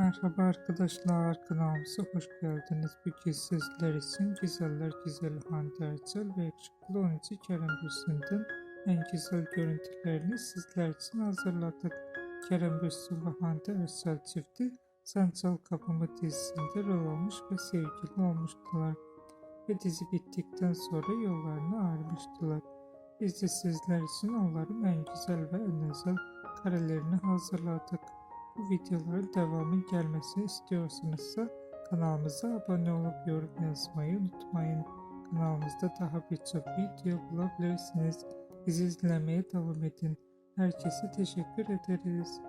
Merhaba arkadaşlar kanalımıza hoş geldiniz. Bugün sizler için güzeller güzel Hande Erçel ve yakışıklı oyuncu Kerem Bürsin'den en güzel görüntülerini sizler için hazırladık. Kerem Bürsin ve Hande Erçel çifti Sen Çal Kapımı dizisinde rol almış ve sevgili olmuştular. Ve dizi bittikten sonra yollarını ayrılmıştılar. Biz de sizler için onların en güzel ve en özel karelerini hazırladık. Bu videoların devamı gelmesini istiyorsanızsa kanalımıza abone olup yorum yazmayı unutmayın. Kanalımızda daha birçok video bulabilirsiniz. Bizi izlemeye devam edin. Herkese teşekkür ederiz.